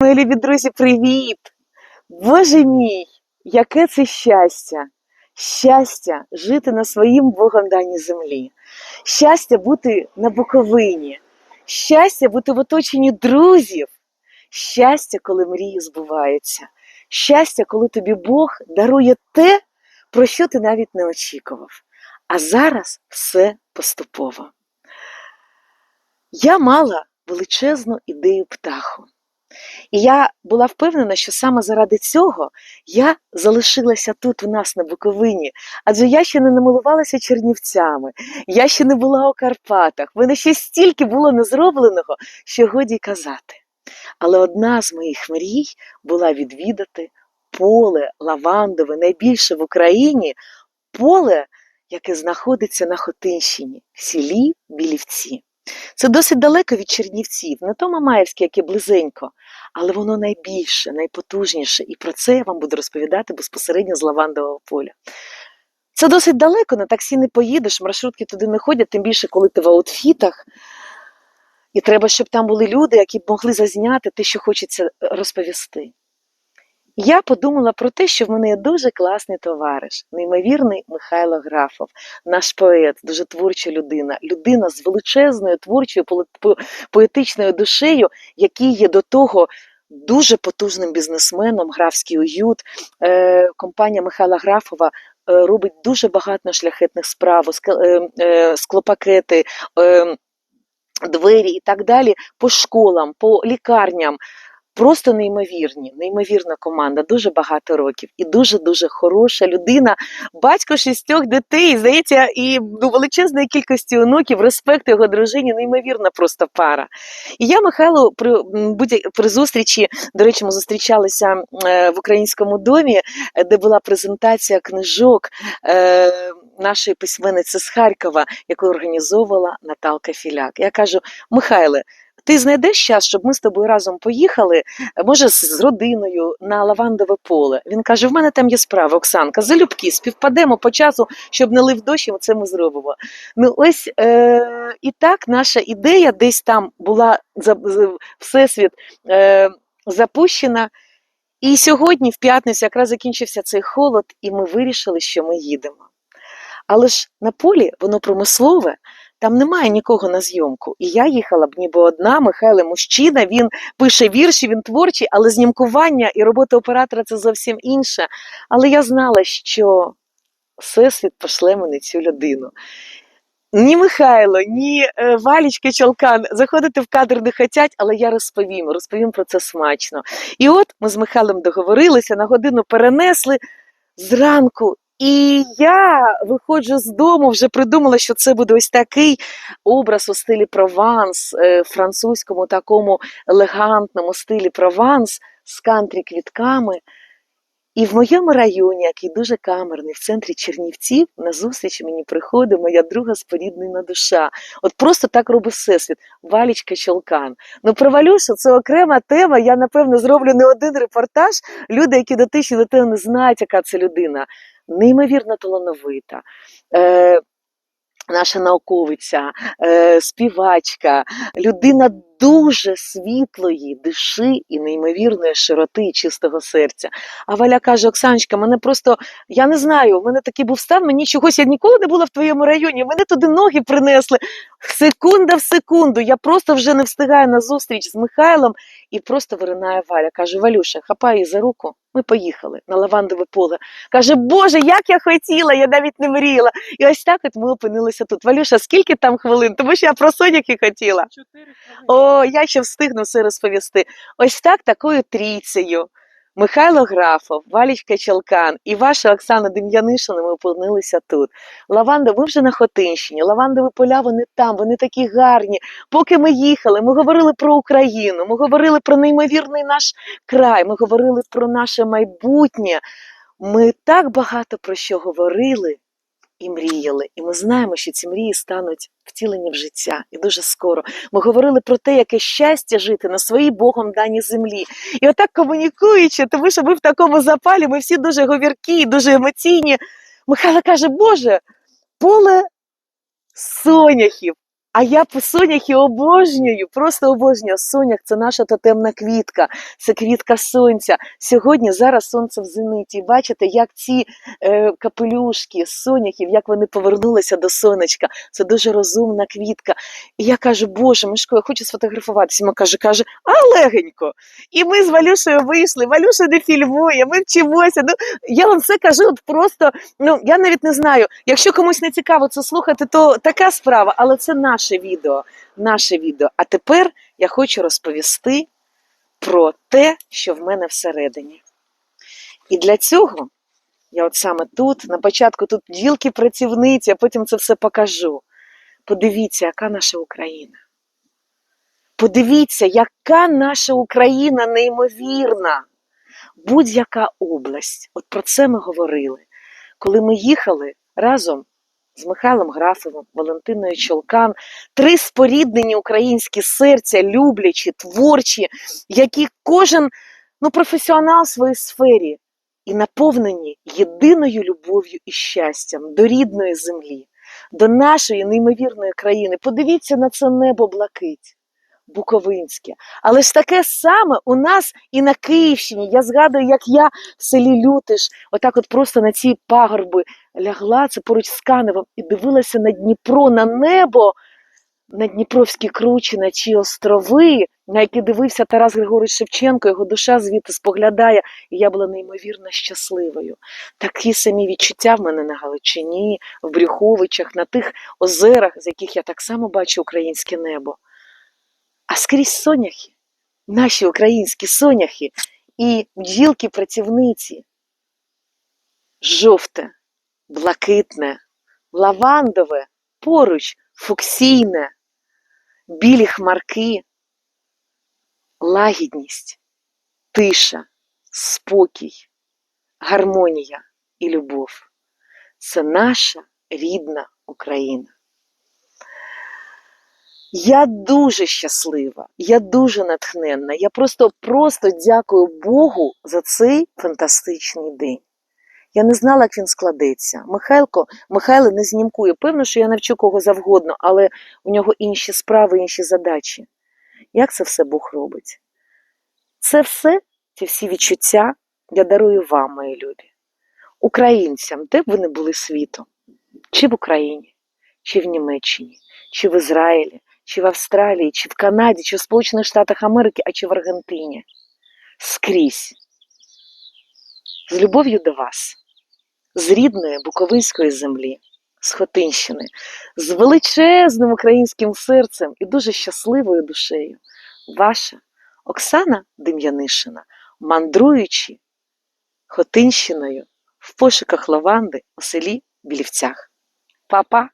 Мої любі друзі, привіт! Боже мій, яке це щастя! Щастя жити на своїм Богом даній землі, щастя бути на Буковині, щастя бути в оточенні друзів, щастя, коли мрії збуваються, щастя, коли тобі Бог дарує те, про що ти навіть не очікував. А зараз все поступово. Я мала величезну ідею птаху. І я була впевнена, що саме заради цього я залишилася тут у нас на Буковині, адже я ще не намилувалася Чернівцями, я ще не була у Карпатах. В мене ще стільки було незробленого, що годі казати. Але одна з моїх мрій була відвідати поле лавандове, найбільше в Україні, поле, яке знаходиться на Хотинщині, в селі Білівці. Це досить далеко від Чернівців, не то Мамаївське, яке близенько, але воно найбільше, найпотужніше, і про це я вам буду розповідати безпосередньо з лавандового поля. Це досить далеко, на таксі не поїдеш, маршрутки туди не ходять, тим більше, коли ти в аутфітах. І треба, щоб там були люди, які б могли зазняти те, що хочеться розповісти. Я подумала про те, що в мене є дуже класний товариш, неймовірний Михайло Графов, наш поет, дуже творча людина, людина з величезною творчою поетичною душею, який є до того дуже потужним бізнесменом, графський уют. Е, компанія Михайла Графова е, робить дуже багато шляхетних справ, е, склопакети. Двері і так далі по школам, по лікарням. Просто неймовірні, неймовірна команда, дуже багато років і дуже-дуже хороша людина, батько шістьох дітей, здається, і ну, величезної кількості онуків, респект його дружині, неймовірна просто пара. І я, Михайло, при, будь- при зустрічі, до речі, ми зустрічалися е, в українському домі, е, де була презентація книжок е, нашої письменниці з Харкова, яку організовувала Наталка Філяк. Я кажу: Михайле, ти знайдеш час, щоб ми з тобою разом поїхали, е, може, з, родиною на лавандове поле. Він каже: в мене там є справа, Оксанка, залюбки, співпадемо по часу, щоб не лив дощ, і це ми зробимо. Ну, ось е, і так наша ідея десь там була за- всесвіт е, запущена. І сьогодні, в п'ятницю, якраз закінчився цей холод, і ми вирішили, що ми їдемо. Але ж на полі воно промислове, там немає нікого на зйомку. І я їхала б ніби одна, Михайло мужчина, він пише вірші, він творчий, але знімкування і робота оператора це зовсім інше. Але я знала, що Всесвіт пошле мене цю людину. Ні Михайло, ні е, Валічка Чолкан заходити в кадр не хотять, але я розповім, розповім про це смачно. І от ми з Михайлом договорилися, на годину перенесли зранку. І я виходжу з дому, вже придумала, що це буде ось такий образ у стилі Прованс, е, французькому такому елегантному стилі Прованс з кантрі квітками. І в моєму районі, який дуже камерний, в центрі Чернівців, на зустріч мені приходить моя друга споріднена душа. От просто так робить всесвіт. Валічка Чолкан. Ну про Валюшу це окрема тема. Я напевно зроблю не один репортаж. Люди, які дотичні до того не знають, яка це людина. Неймовірно талановита. Е, наша науковиця, е, співачка, людина дуже світлої душі і неймовірної широти і чистого серця. А Валя каже: Оксаночка, мене просто я не знаю, в мене такий був стан, мені чогось я ніколи не була в твоєму районі. Мене туди ноги принесли. Секунда в секунду. Я просто вже не встигаю на зустріч з Михайлом і просто виринає Валя. Каже: Валюша, хапай її за руку. Ми поїхали на лавандове поле. Каже, Боже, як я хотіла, я навіть не мріяла. І ось так от ми опинилися тут. Валюша, скільки там хвилин? Тому що я про соняки хотіла. О, я ще встигну все розповісти. Ось так такою трійцею. Михайло Графов, Валічка Челкан і ваша Оксана Дем'янишина, ми опинилися тут. Лаванда, ви вже на Хотинщині. Лавандові поля, вони там, вони такі гарні. Поки ми їхали, ми говорили про Україну, ми говорили про неймовірний наш край, ми говорили про наше майбутнє. Ми так багато про що говорили і мріяли. І ми знаємо, що ці мрії стануть втілені в життя і дуже скоро. Ми говорили про те, яке щастя жити на своїй Богом даній землі. І отак комунікуючи, тому що ми в такому запалі, ми всі дуже говіркі, дуже емоційні. Михайло каже: Боже, поле соняхів. А я по соняхи обожнюю, просто обожнюю. Сонях це наша тотемна квітка, це квітка сонця. Сьогодні зараз сонце в зениті. Бачите, як ці е, капелюшки з соняхів, як вони повернулися до сонечка. Це дуже розумна квітка. І я кажу, Боже, Мишко, я хочу сфотографуватися. Ми каже, каже, а легенько. І ми з Валюшею вийшли. Валюша не фільмує, ми вчимося. Ну, я вам все кажу, от просто, ну я навіть не знаю. Якщо комусь не цікаво це слухати, то така справа, але це наше відео. Наше відео. А тепер я хочу розповісти про те, що в мене всередині. І для цього я от саме тут, на початку тут ділки працівниці, а потім це все покажу. Подивіться, яка наша Україна. Подивіться, яка наша Україна неймовірна. Будь-яка область. От про це ми говорили. Коли ми їхали разом з Михайлом Графовим, Валентиною Чолкан, три споріднені українські серця, люблячі, творчі, які кожен ну, професіонал в своїй сфері і наповнені єдиною любов'ю і щастям до рідної землі, до нашої неймовірної країни. Подивіться на це небо блакить. Буковинське. Але ж таке саме у нас і на Київщині. Я згадую, як я в селі Лютиш, отак от просто на ці пагорби лягла, це поруч з Каневом, і дивилася на Дніпро, на небо, на Дніпровські кручі, на ті острови, на які дивився Тарас Григорович Шевченко, його душа звідти споглядає, і я була неймовірно щасливою. Такі самі відчуття в мене на Галичині, в Брюховичах, на тих озерах, з яких я так само бачу українське небо. А скрізь соняхи, наші українські соняхи і бджілки-працівниці. Жовте, блакитне, лавандове, поруч фуксійне, білі хмарки, лагідність, тиша, спокій, гармонія і любов. Це наша рідна Україна. Я дуже щаслива, я дуже натхненна. Я просто просто дякую Богу за цей фантастичний день. Я не знала, як він складеться. Михайлко, Михайло не знімкує. Певно, що я навчу кого завгодно, але у нього інші справи, інші задачі. Як це все Бог робить? Це все, ці всі відчуття я дарую вам, мої любі, українцям, де б ви не були світом, чи в Україні, чи в Німеччині, чи в Ізраїлі, чи в Австралії, чи в Канаді, чи в Сполучених Штатах Америки, а чи в Аргентині. Скрізь. З любов'ю до вас, з рідної Буковинської землі, з Хотинщини, з величезним українським серцем і дуже щасливою душею. Ваша Оксана Дем'янишина, мандруючи Хотинщиною в пошуках лаванди у селі Білівцях. Па-па!